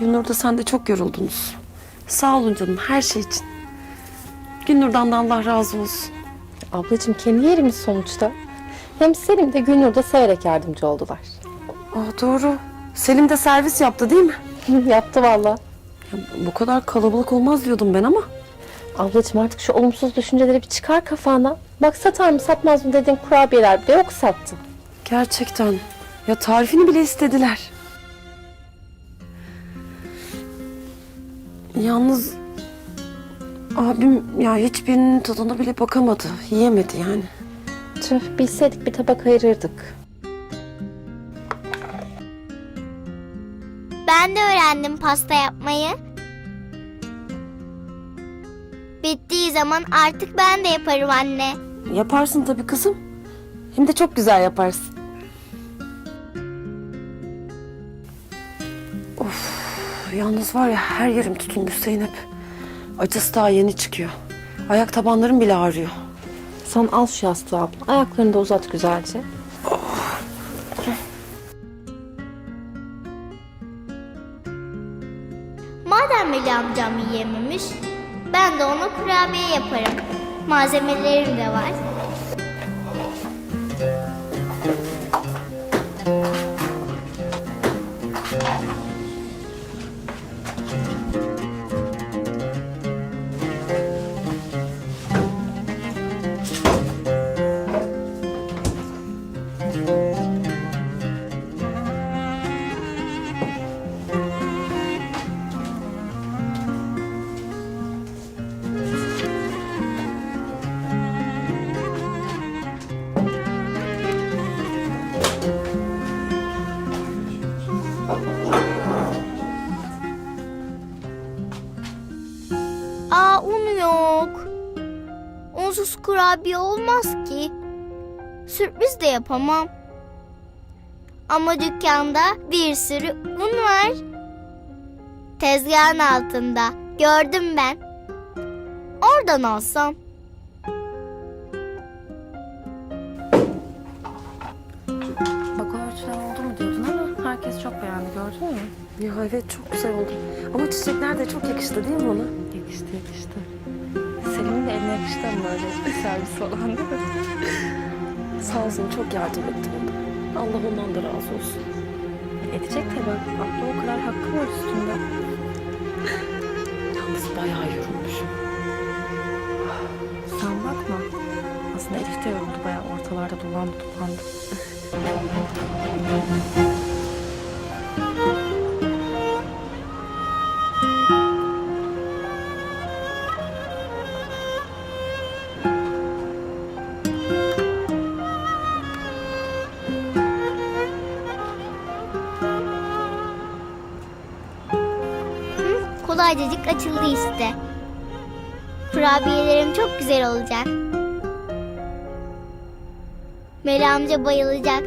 Gülnur'da sen de çok yoruldunuz. Sağ olun canım her şey için. Gülnur'dan da Allah razı olsun. Ablacığım kendi yerimiz sonuçta. Hem Selim de Gülnur da severek yardımcı oldular. Aa, doğru. Selim de servis yaptı değil mi? Yaptı valla. Ya, bu kadar kalabalık olmaz diyordum ben ama. Ablacığım artık şu olumsuz düşünceleri bir çıkar kafana. Bak satar mı satmaz mı dediğin kurabiyeler bile yok sattı. Gerçekten. Ya tarifini bile istediler. Yalnız abim ya hiçbirinin tadına bile bakamadı. Yiyemedi yani. Tüh bilseydik bir tabak ayırırdık. Ben de öğrendim pasta yapmayı. Bittiği zaman artık ben de yaparım anne. Yaparsın tabii kızım. Hem de çok güzel yaparsın. Yalnız var ya her yerim tutulmuş Zeynep. Acısı daha yeni çıkıyor. Ayak tabanlarım bile ağrıyor. Sen al şu yastığı abla. Ayaklarını da uzat güzelce. Madem Melih amcam yiyememiş, ben de ona kurabiye yaparım. Malzemelerim de var. Yok. Unsuz kurabiye olmaz ki. Sürpriz de yapamam. Ama dükkanda bir sürü un var. Tezgahın altında. Gördüm ben. Oradan alsam. Bak o ölçüler oldu mu diyordun ama herkes çok beğendi gördün mü? Ya evet çok güzel oldu. Ama çiçekler de çok yakıştı değil mi ona? Yakıştı yakıştı. Selim'in de eline yakıştı ama böyle servis falan değil mi? Sağ olsun çok yardım etti bana. Allah ondan da razı olsun. Edecek tabii. Aklı o kadar hakkı var üstünde. Yalnız bayağı yorulmuşum. Sen bakma. Aslında Elif de yoruldu bayağı ortalarda dolandı dolandı. Kolaycacık açıldı işte. Kurabiyelerim çok güzel olacak. Melih amca bayılacak.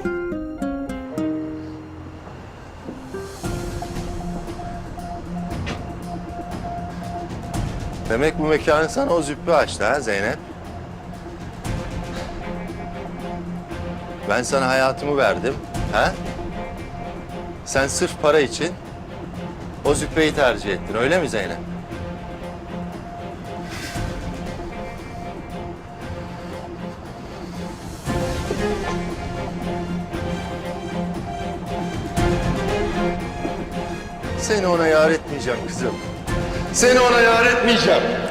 Demek bu mekanı sana o züppe açtı ha Zeynep? Ben sana hayatımı verdim. Ha? Sen sırf para için o züppeyi tercih ettin öyle mi Zeynep? Seni ona yar etmeyeceğim kızım. Seni ona yar etmeyeceğim.